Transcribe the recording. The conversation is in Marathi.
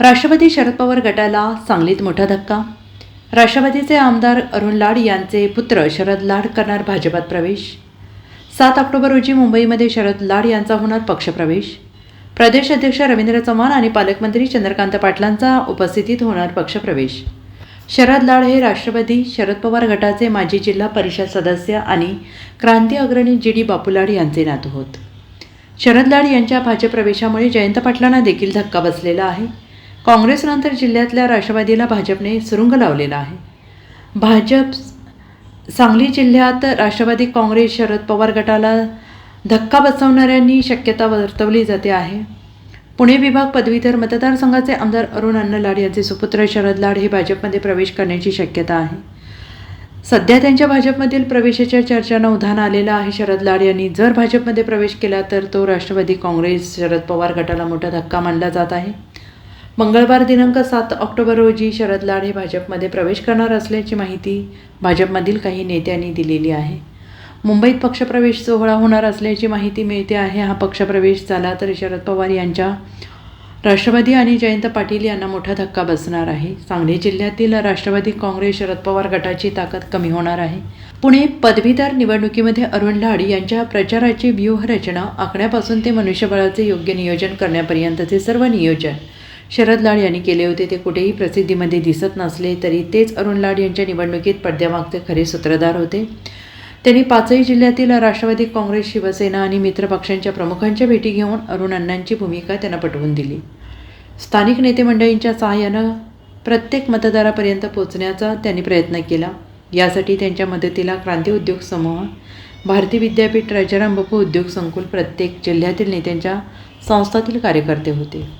राष्ट्रवादी शरद पवार गटाला सांगलीत मोठा धक्का. राष्ट्रवादीचे आमदार अरुण लाड यांचे पुत्र शरद लाड करणार भाजपात प्रवेश. सात ऑक्टोबर रोजी मुंबईमध्ये शरद लाड यांचा होणार पक्षप्रवेश प्रदेश अध्यक्ष रवींद्र चव्हाण आणि पालकमंत्री चंद्रकांत पाटलांचा उपस्थितीत होणार पक्षप्रवेश शरद लाड हे राष्ट्रवादी शरद पवार गटाचे माजी जिल्हा परिषद सदस्य आणि क्रांती अग्रणी जी डी बापू लाड यांचे नातू होत. शरद लाड यांच्या भाजप प्रवेशामुळे जयंत पाटलांना देखील धक्का बसलेला आहे. काँग्रेसनंतर जिल्ह्यातल्या राष्ट्रवादीला भाजपने सुरुंग लावलेला आहे. भाजप सांगली जिल्ह्यात राष्ट्रवादी काँग्रेस शरद पवार गटाला धक्का बसवणाऱ्यांनी शक्यता वर्तवली जाते आहे. पुणे विभाग पदवीधर मतदारसंघाचे आमदार अरुण अन्न लाड यांचे सुपुत्र शरद लाड हे भाजपमध्ये प्रवेश करण्याची शक्यता आहे. सध्या त्यांच्या भाजपमधील प्रवेशाच्या चर्चांना उधाण आलेलं आहे. शरद लाड यांनी जर भाजपमध्ये प्रवेश केला तर तो राष्ट्रवादी काँग्रेस शरद पवार गटाला मोठा धक्का मानला जात आहे. मंगळवार दिनांक सात ऑक्टोबर रोजी शरद लाड हे भाजपमध्ये प्रवेश करणार असल्याची माहिती भाजपमधील काही नेत्यांनी दिलेली आहे. मुंबईत पक्षप्रवेश सोहळा होणार असल्याची माहिती मिळते आहे. हा पक्षप्रवेश झाला तर शरद पवार यांच्या राष्ट्रवादी आणि जयंत पाटील यांना मोठा धक्का बसणार आहे. सांगली जिल्ह्यातील राष्ट्रवादी काँग्रेस शरद पवार गटाची ताकद कमी होणार आहे. पुणे पदवीधर निवडणुकीमध्ये अरुण लाड यांच्या प्रचाराची व्यूहरचना आखण्यापासून ते मनुष्यबळाचे योग्य नियोजन करण्यापर्यंतचे सर्व नियोजन शरद लाड यांनी केले होते. ते कुठेही प्रसिद्धीमध्ये दिसत नसले तरी तेच अरुण लाड यांच्या निवडणुकीत पडद्यामागचे खरे सूत्रधार होते. त्यांनी पाचही जिल्ह्यातील राष्ट्रवादी काँग्रेस शिवसेना आणि मित्र पक्षांच्या प्रमुखांच्या भेटी घेऊन अरुण अण्णांची भूमिका त्यांना पटवून दिली. स्थानिक नेते मंडळींच्या सहाय्यानं प्रत्येक मतदारापर्यंत पोहोचण्याचा त्यांनी प्रयत्न केला. यासाठी त्यांच्या मदतीला क्रांती उद्योग समूह भारती विद्यापीठ राजारामबापू उद्योग संकुल प्रत्येक जिल्ह्यातील नेत्यांच्या संस्थातील कार्यकर्ते होते.